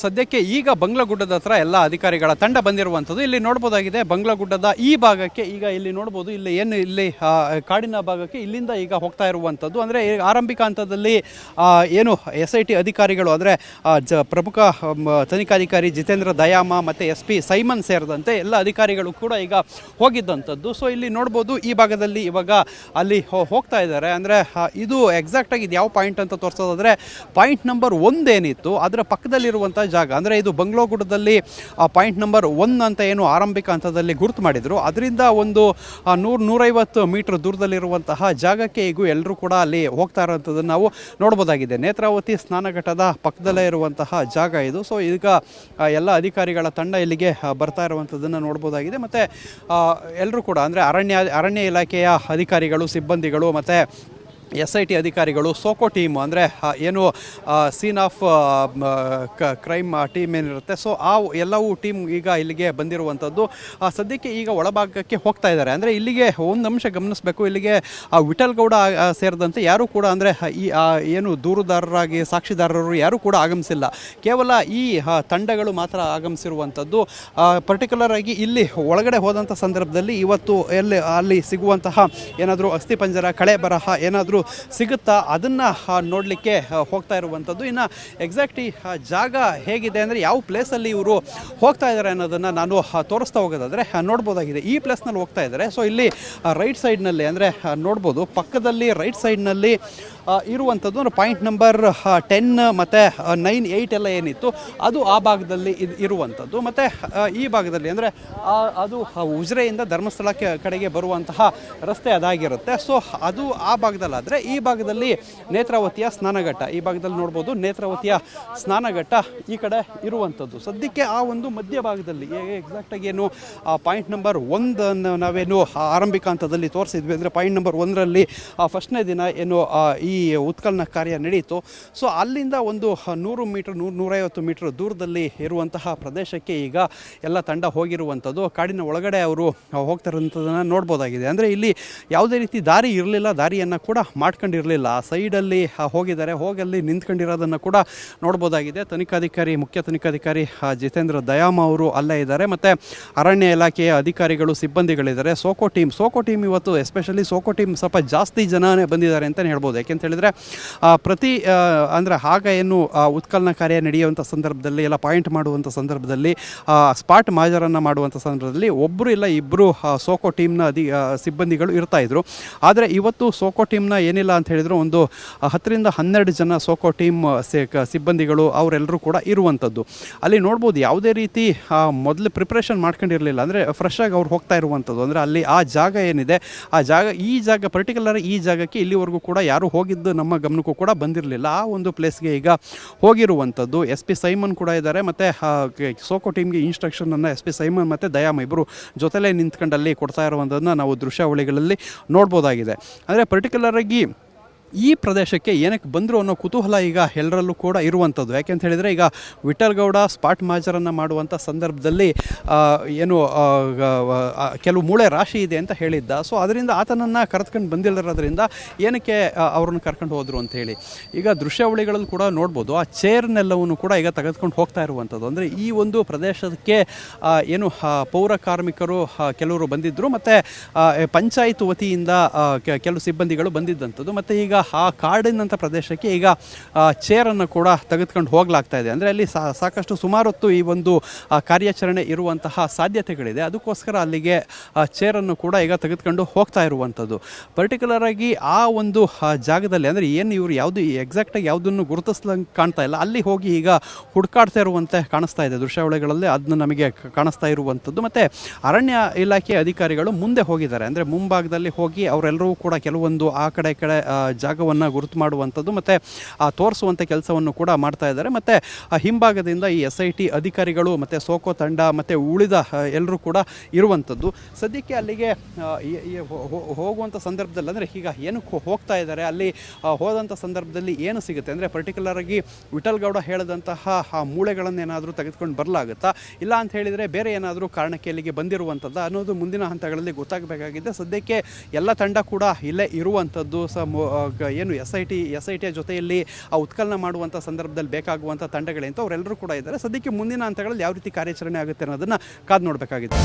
ಸದ್ಯಕ್ಕೆ ಈಗ ಬಂಗ್ಲಗುಡ್ಡದ ಹತ್ರ ಎಲ್ಲ ಅಧಿಕಾರಿಗಳ ತಂಡ ಬಂದಿರುವಂಥದ್ದು. ಇಲ್ಲಿ ನೋಡ್ಬೋದಾಗಿದೆ, ಬಂಗ್ಲಗುಡ್ಡದ ಈ ಭಾಗಕ್ಕೆ ಈಗ ಇಲ್ಲಿ ನೋಡ್ಬೋದು, ಇಲ್ಲಿ ಏನು ಇಲ್ಲಿ ಕಾಡಿನ ಭಾಗಕ್ಕೆ ಇಲ್ಲಿಂದ ಈಗ ಹೋಗ್ತಾ ಇರುವಂಥದ್ದು. ಅಂದರೆ ಆರಂಭಿಕ ಹಂತದಲ್ಲಿ ಏನು ಎಸ್ ಐ ಟಿ ಅಧಿಕಾರಿಗಳು, ಅಂದರೆ ಜ, ಪ್ರಮುಖ ತನಿಖಾಧಿಕಾರಿ ಜಿತೇಂದ್ರ ದಯಾಮ ಮತ್ತು ಎಸ್ ಪಿ ಸೈಮನ್ ಸೇರಿದಂತೆ ಎಲ್ಲ ಅಧಿಕಾರಿಗಳು ಕೂಡ ಈಗ ಹೋಗಿದ್ದಂಥದ್ದು. ಸೊ ಇಲ್ಲಿ ನೋಡ್ಬೋದು, ಈ ಭಾಗದಲ್ಲಿ ಇವಾಗ ಅಲ್ಲಿ ಹೋಗ್ತಾ ಇದ್ದಾರೆ. ಅಂದರೆ ಇದು ಎಕ್ಸಾಕ್ಟಾಗಿ ಇದು ಯಾವ ಪಾಯಿಂಟ್ ಅಂತ ತೋರಿಸೋದಾದ್ರೆ ಪಾಯಿಂಟ್ ನಂಬರ್ ಒಂದೇನಿತ್ತು, ಅದರ ಪಕ್ಕದಲ್ಲಿರುವಂಥ ಜಾಗ. ಅಂದರೆ ಇದು ಬಂಗ್ಲೋಗುಡದಲ್ಲಿ ಪಾಯಿಂಟ್ ನಂಬರ್ ಒನ್ ಅಂತ ಏನು ಆರಂಭಿಕ ಹಂತದಲ್ಲಿ ಗುರುತು ಮಾಡಿದರು. ಅದರಿಂದ ಒಂದು ನೂರು, ನೂರೈವತ್ತು ಮೀಟರ್ ದೂರದಲ್ಲಿರುವಂತಹ ಜಾಗಕ್ಕೆ ಈಗ ಎಲ್ಲರೂ ಕೂಡ ಅಲ್ಲಿ ಹೋಗ್ತಾ ಇರೋಂಥದ್ದನ್ನು ನಾವು ನೋಡ್ಬೋದಾಗಿದೆ. ನೇತ್ರಾವತಿ ಸ್ನಾನಘಟ್ಟದ ಪಕ್ಕದಲ್ಲೇ ಇರುವಂತಹ ಜಾಗ ಇದು. ಸೊ ಈಗ ಎಲ್ಲ ಅಧಿಕಾರಿಗಳ ತಂಡ ಇಲ್ಲಿಗೆ ಬರ್ತಾ ಇರುವಂಥದ್ದನ್ನು ನೋಡ್ಬೋದಾಗಿದೆ. ಮತ್ತು ಎಲ್ಲರೂ ಕೂಡ, ಅಂದರೆ ಅರಣ್ಯ ಅರಣ್ಯ ಇಲಾಖೆಯ ಅಧಿಕಾರಿಗಳು, ಸಿಬ್ಬಂದಿಗಳು, ಮತ್ತು ಎಸ್ ಐ ಟಿ ಅಧಿಕಾರಿಗಳು ಸೋಕೋ ಟೀಮ್ ಅಂದರೆ ಏನು ಸೀನ್ ಆಫ್ ಕ್ರೈಮ್ ಟೀಮ್ ಏನಿರುತ್ತೆ. ಸೊ ಆ ಎಲ್ಲವೂ ಟೀಮ್ ಈಗ ಇಲ್ಲಿಗೆ ಬಂದಿರುವಂಥದ್ದು. ಸದ್ಯಕ್ಕೆ ಈಗ ಒಳಭಾಗಕ್ಕೆ ಹೋಗ್ತಾ ಇದ್ದಾರೆ. ಅಂದರೆ ಇಲ್ಲಿಗೆ ಒಂದು ಅಂಶ ಗಮನಿಸಬೇಕು. ಇಲ್ಲಿಗೆ ಆ, ವಿಠಲ್ ಗೌಡ ಸೇರಿದಂತೆ ಯಾರೂ ಕೂಡ ಅಂದರೆ ಈ ಏನು ದೂರುದಾರರಾಗಿ ಸಾಕ್ಷಿದಾರರು ಯಾರೂ ಕೂಡ ಆಗಮಿಸಿಲ್ಲ. ಕೇವಲ ಈ ತಂಡಗಳು ಮಾತ್ರ ಆಗಮಿಸಿರುವಂಥದ್ದು. ಪರ್ಟಿಕ್ಯುಲರ್ ಆಗಿ ಇಲ್ಲಿ ಒಳಗಡೆ ಹೋದಂಥ ಸಂದರ್ಭದಲ್ಲಿ ಇವತ್ತು ಎಲ್ಲಿ ಅಲ್ಲಿ ಸಿಗುವಂತಹ ಏನಾದರೂ ಅಸ್ಥಿಪಂಜರ ಕಳೆ ಬರಹ ಏನಾದರೂ ಸಿಗುತ್ತಾ ಅದನ್ನು ನೋಡಲಿಕ್ಕೆ ಹೋಗ್ತಾ ಇರುವಂಥದ್ದು. ಇನ್ನು ಎಕ್ಸಾಕ್ಟ್ ಈ ಜಾಗ ಹೇಗಿದೆ ಅಂದರೆ ಯಾವ ಪ್ಲೇಸಲ್ಲಿ ಇವರು ಹೋಗ್ತಾ ಇದ್ದಾರೆ ಅನ್ನೋದನ್ನು ನಾನು ತೋರಿಸ್ತಾ ಹೋಗೋದಾದರೆ ನೋಡ್ಬೋದಾಗಿದೆ. ಈ ಪ್ಲೇಸ್ನಲ್ಲಿ ಹೋಗ್ತಾ ಇದ್ದಾರೆ. ಸೊ ಇಲ್ಲಿ ರೈಟ್ ಸೈಡ್ನಲ್ಲಿ ಅಂದರೆ ನೋಡ್ಬೋದು. ಪಕ್ಕದಲ್ಲಿ ರೈಟ್ ಸೈಡ್ನಲ್ಲಿ ಇರುವಂಥದ್ದು ಅಂದರೆ ಪಾಯಿಂಟ್ ನಂಬರ್ ಟೆನ್ ಮತ್ತು ನೈನ್ ಏಯ್ಟ್ ಎಲ್ಲ ಏನಿತ್ತು ಅದು ಆ ಭಾಗದಲ್ಲಿ ಇದು ಇರುವಂಥದ್ದು. ಮತ್ತು ಈ ಭಾಗದಲ್ಲಿ ಅಂದರೆ ಅದು ಉಜ್ರೆಯಿಂದ ಧರ್ಮಸ್ಥಳಕ್ಕೆ ಕಡೆಗೆ ಬರುವಂತಹ ರಸ್ತೆ ಅದಾಗಿರುತ್ತೆ. ಸೊ ಅದು ಆ ಭಾಗದಲ್ಲಾದರೆ ಈ ಭಾಗದಲ್ಲಿ ನೇತ್ರಾವತಿಯ ಸ್ನಾನಘಟ್ಟ ಈ ಭಾಗದಲ್ಲಿ ನೋಡ್ಬೋದು ನೇತ್ರಾವತಿಯ ಸ್ನಾನಘಟ್ಟ ಈ ಕಡೆ ಇರುವಂಥದ್ದು. ಸದ್ಯಕ್ಕೆ ಆ ಒಂದು ಮಧ್ಯ ಭಾಗದಲ್ಲಿ ಎಕ್ಸಾಕ್ಟಾಗಿ ಏನು ಪಾಯಿಂಟ್ ನಂಬರ್ ಒಂದನ್ನು ನಾವೇನು ಆರಂಭಿಕ ಹಂತದಲ್ಲಿ ತೋರಿಸಿದ್ವಿ. ಅಂದರೆ ಪಾಯಿಂಟ್ ನಂಬರ್ ಒಂದರಲ್ಲಿ ಫಸ್ಟ್ನೇ ದಿನ ಏನು ಆ, ಈ ಉತ್ಕಲನ ಕಾರ್ಯ ನಡೆಯಿತು ಸೊ ಅಲ್ಲಿಂದ ಒಂದು ನೂರು ಮೀಟ್ರ್, ನೂರು, ನೂರೈವತ್ತು ಮೀಟ್ರ್ ದೂರದಲ್ಲಿ ಇರುವಂತಹ ಪ್ರದೇಶಕ್ಕೆ ಈಗ ಎಲ್ಲ ತಂಡ ಹೋಗಿರುವಂಥದ್ದು. ಕಾಡಿನ ಒಳಗಡೆ ಅವರು ಹೋಗ್ತಿರೋಂಥದ್ದನ್ನು ನೋಡ್ಬೋದಾಗಿದೆ. ಅಂದರೆ ಇಲ್ಲಿ ಯಾವುದೇ ರೀತಿ ದಾರಿ ಇರಲಿಲ್ಲ, ದಾರಿಯನ್ನು ಕೂಡ ಮಾಡ್ಕೊಂಡಿರಲಿಲ್ಲ. ಆ ಸೈಡಲ್ಲಿ ಹೋಗಿದ್ದಾರೆ, ಹೋಗಲ್ಲಿ ನಿಂತ್ಕೊಂಡಿರೋದನ್ನು ಕೂಡ ನೋಡ್ಬೋದಾಗಿದೆ. ತನಿಖಾಧಿಕಾರಿ, ಮುಖ್ಯ ತನಿಖಾಧಿಕಾರಿ ಜಿತೇಂದ್ರ ದಯಾಮ ಅವರು ಅಲ್ಲೇ ಇದ್ದಾರೆ. ಮತ್ತು ಅರಣ್ಯ ಇಲಾಖೆಯ ಅಧಿಕಾರಿಗಳು, ಸಿಬ್ಬಂದಿಗಳಿದ್ದಾರೆ. ಸೋಕೋ ಟೀಮ್ ಸೋಕೋ ಟೀಮ್ ಇವತ್ತು, ಎಸ್ಪೆಷಲಿ ಸೋಕೋ ಟೀಮ್ ಸ್ವಲ್ಪ ಜಾಸ್ತಿ ಜನನೇ ಬಂದಿದ್ದಾರೆ ಅಂತಲೇ ಹೇಳ್ಬೋದು. ಯಾಕೆಂತ ಹೇಳಿದ್ರೆ ಪ್ರತಿ ಅಂದರೆ ಆಗ ಏನು ಉತ್ಕಲನ ಕಾರ್ಯ ನಡೆಯುವಂಥ ಸಂದರ್ಭದಲ್ಲಿ ಎಲ್ಲ ಪಾಯಿಂಟ್ ಮಾಡುವಂಥ ಸಂದರ್ಭದಲ್ಲಿ ಸ್ಪಾಟ್ ಮಾಜರನ್ನು ಮಾಡುವಂಥ ಸಂದರ್ಭದಲ್ಲಿ ಒಬ್ಬರು ಇಲ್ಲ ಇಬ್ಬರು ಸೋಕೋ ಟೀಮ್ನ ಅಧಿ ಸಿಬ್ಬಂದಿಗಳು ಇರ್ತಾ ಇದ್ರು. ಆದರೆ ಇವತ್ತು ಸೋಕೋ ಟೀಮ್ನ ಏನಿಲ್ಲ ಅಂತ ಹೇಳಿದ್ರು, ಒಂದು ಹತ್ತರಿಂದ ಹನ್ನೆರಡು ಜನ ಸೋಕೋ ಟೀಮ್ ಸಿಬ್ಬಂದಿಗಳು ಅವರೆಲ್ಲರೂ ಕೂಡ ಇರುವಂಥದ್ದು. ಅಲ್ಲಿ ನೋಡ್ಬೋದು ಯಾವುದೇ ರೀತಿ ಮೊದಲು ಪ್ರಿಪ್ರೇಷನ್ ಮಾಡ್ಕೊಂಡಿರಲಿಲ್ಲ. ಅಂದರೆ ಫ್ರೆಶ್ ಆಗಿ ಅವ್ರು ಹೋಗ್ತಾ ಇರುವಂಥದ್ದು. ಅಂದರೆ ಅಲ್ಲಿ ಆ ಜಾಗ ಏನಿದೆ, ಆ ಜಾಗ, ಈ ಜಾಗ ಪರ್ಟಿಕ್ಯುಲರ್ ಈ ಜಾಗಕ್ಕೆ ಇಲ್ಲಿವರೆಗೂ ಕೂಡ ಯಾರು ಹೋಗಿದ್ದು ನಮ್ಮ ಗಮನಕ್ಕೂ ಕೂಡ ಬಂದಿರಲಿಲ್ಲ. ಆ ಒಂದು ಪ್ಲೇಸ್ಗೆ ಈಗ ಹೋಗಿರುವಂಥದ್ದು ಎಸ್ ಪಿ ಸೈಮನ್ ಕೂಡ ಇದ್ದಾರೆ. ಮತ್ತು ಸೋಕೋ ಟೀಮ್ಗೆ ಇನ್ಸ್ಟ್ರಕ್ಷನನ್ನು ಎಸ್ ಪಿ ಸೈಮನ್ ಮತ್ತು ದಯಾಮ ಇಬ್ಬರು ಜೊತೆಲೇ ನಿಂತ್ಕೊಂಡಲ್ಲಿ ಕೊಡ್ತಾ ಇರುವಂಥದ್ದನ್ನ ನಾವು ದೃಶ್ಯಾವಳಿಗಳಲ್ಲಿ ನೋಡ್ಬೋದಾಗಿದೆ. ಅಂದರೆ ಪರ್ಟಿಕ್ಯುಲರ್ ಆಗಿ ಈ ಪ್ರದೇಶಕ್ಕೆ ಏನಕ್ಕೆ ಬಂದರು ಅನ್ನೋ ಕುತೂಹಲ ಈಗ ಎಲ್ಲರಲ್ಲೂ ಕೂಡ ಇರುವಂಥದ್ದು. ಯಾಕೆಂತ ಹೇಳಿದರೆ ಈಗ ವಿಠಲ್ಗೌಡ ಸ್ಪಾಟ್ ಮಾಜರನ್ನು ಮಾಡುವಂಥ ಸಂದರ್ಭದಲ್ಲಿ ಏನು ಕೆಲವು ಮೂಳೆ ರಾಶಿ ಇದೆ ಅಂತ ಹೇಳಿದ್ದ. ಸೊ, ಅದರಿಂದ ಆತನನ್ನು ಕರೆದ್ಕೊಂಡು ಬಂದಿಲ್ಲರೋದ್ರಿಂದ ಏನಕ್ಕೆ ಅವ್ರನ್ನ ಕರ್ಕೊಂಡು ಹೋದರು ಅಂತ ಹೇಳಿ. ಈಗ ದೃಶ್ಯಾವಳಿಗಳಲ್ಲಿ ಕೂಡ ನೋಡ್ಬೋದು, ಆ ಚೇರ್ನೆಲ್ಲವನ್ನು ಕೂಡ ಈಗ ತೆಗೆದುಕೊಂಡು ಹೋಗ್ತಾ ಇರುವಂಥದ್ದು. ಅಂದರೆ ಈ ಒಂದು ಪ್ರದೇಶಕ್ಕೆ ಏನು ಪೌರ ಕಾರ್ಮಿಕರು ಕೆಲವರು ಬಂದಿದ್ದರು ಮತ್ತು ಪಂಚಾಯತ್ ವತಿಯಿಂದ ಕೆಲವು ಸಿಬ್ಬಂದಿಗಳು ಬಂದಿದ್ದಂಥದ್ದು. ಮತ್ತು ಈಗ ಆ ಕಾಡಿನಂಥ ಪ್ರದೇಶಕ್ಕೆ ಈಗ ಚೇರನ್ನು ಕೂಡ ತೆಗೆದುಕೊಂಡು ಹೋಗ್ಲಾಗ್ತಾ ಇದೆ. ಅಂದರೆ ಅಲ್ಲಿ ಸಾಕಷ್ಟು ಸುಮಾರೊತ್ತು ಈ ಒಂದು ಕಾರ್ಯಾಚರಣೆ ಇರುವಂತಹ ಸಾಧ್ಯತೆಗಳಿದೆ. ಅದಕ್ಕೋಸ್ಕರ ಅಲ್ಲಿಗೆ ಚೇರನ್ನು ಕೂಡ ಈಗ ತೆಗೆದುಕೊಂಡು ಹೋಗ್ತಾ ಇರುವಂಥದ್ದು. ಪರ್ಟಿಕ್ಯುಲರ್ ಆಗಿ ಆ ಒಂದು ಜಾಗದಲ್ಲಿ ಅಂದರೆ ಏನು ಇವರು ಯಾವುದು ಎಕ್ಸಾಕ್ಟಾಗಿ ಯಾವುದನ್ನು ಗುರುತಿಸ್ಲಂಗೆ ಕಾಣ್ತಾ ಇಲ್ಲ. ಅಲ್ಲಿ ಹೋಗಿ ಈಗ ಹುಡುಕಾಡ್ತಾ ಇರುವಂತೆ ಕಾಣಿಸ್ತಾ ಇದೆ. ದೃಶ್ಯಾವಳಿಗಳಲ್ಲಿ ಅದನ್ನ ನಮಗೆ ಕಾಣಿಸ್ತಾ ಇರುವಂಥದ್ದು. ಮತ್ತು ಅರಣ್ಯ ಇಲಾಖೆ ಅಧಿಕಾರಿಗಳು ಮುಂದೆ ಹೋಗಿದ್ದಾರೆ. ಅಂದರೆ ಮುಂಭಾಗದಲ್ಲಿ ಹೋಗಿ ಅವರೆಲ್ಲರೂ ಕೂಡ ಕೆಲವೊಂದು ಆ ಕಡೆ ಕಡೆ ಕಡೆ ಜಾಗವನ್ನು ಗುರುತು ಮಾಡುವಂಥದ್ದು ಮತ್ತು ತೋರಿಸುವಂಥ ಕೆಲಸವನ್ನು ಕೂಡ ಮಾಡ್ತಾ ಇದ್ದಾರೆ. ಮತ್ತು ಹಿಂಭಾಗದಿಂದ ಈ ಎಸ್ ಐ ಟಿ ಅಧಿಕಾರಿಗಳು ಮತ್ತು ಸೋಕೋ ತಂಡ ಮತ್ತು ಉಳಿದ ಎಲ್ಲರೂ ಕೂಡ ಇರುವಂಥದ್ದು. ಸದ್ಯಕ್ಕೆ ಅಲ್ಲಿಗೆ ಹೋಗುವಂಥ ಸಂದರ್ಭದಲ್ಲಿ ಅಂದರೆ ಈಗ ಏನಕ್ಕೆ ಹೋಗ್ತಾ ಇದ್ದಾರೆ ಅಲ್ಲಿ ಹೋದಂಥ ಸಂದರ್ಭದಲ್ಲಿ ಏನು ಸಿಗುತ್ತೆ? ಅಂದರೆ ಪರ್ಟಿಕ್ಯುಲರ್ ಆಗಿ ವಿಠಲ್ ಗೌಡ ಹೇಳಿದಂತಹ ಆ ಮೂಳೆಗಳನ್ನೇನಾದರೂ ತೆಗೆದುಕೊಂಡು ಬರಲಾಗುತ್ತಾ? ಇಲ್ಲ ಅಂತ ಹೇಳಿದರೆ ಬೇರೆ ಏನಾದರೂ ಕಾರಣಕ್ಕೆ ಇಲ್ಲಿಗೆ ಬಂದಿರುವಂಥದ್ದು? ಅನ್ನೋದು ಮುಂದಿನ ಹಂತಗಳಲ್ಲಿ ಗೊತ್ತಾಗಬೇಕಾಗಿದೆ. ಸದ್ಯಕ್ಕೆ ಎಲ್ಲ ತಂಡ ಕೂಡ ಇಲ್ಲೇ ಇರುವಂಥದ್ದು. ಸ ಮು- ಆ, ಕ- ಏನು S I T S I ಟಿಯ ಜೊತೆಯಲ್ಲಿ ಆ ಉತ್ಕಲನ ಮಾಡುವಂಥ ಸಂದರ್ಭದಲ್ಲಿ ಬೇಕಾಗುವಂಥ ತಂಡಗಳೇಂತ ಅವರೆಲ್ಲರೂ ಕೂಡ ಇದ್ದಾರೆ. ಸದ್ಯಕ್ಕೆ ಮುಂದಿನ ಹಂತಗಳಲ್ಲಿ ಯಾವ ರೀತಿ ಕಾರ್ಯಾಚರಣೆ ಆಗುತ್ತೆ ಅನ್ನೋದನ್ನು ಕಾದು ನೋಡಬೇಕಾಗಿದೆ.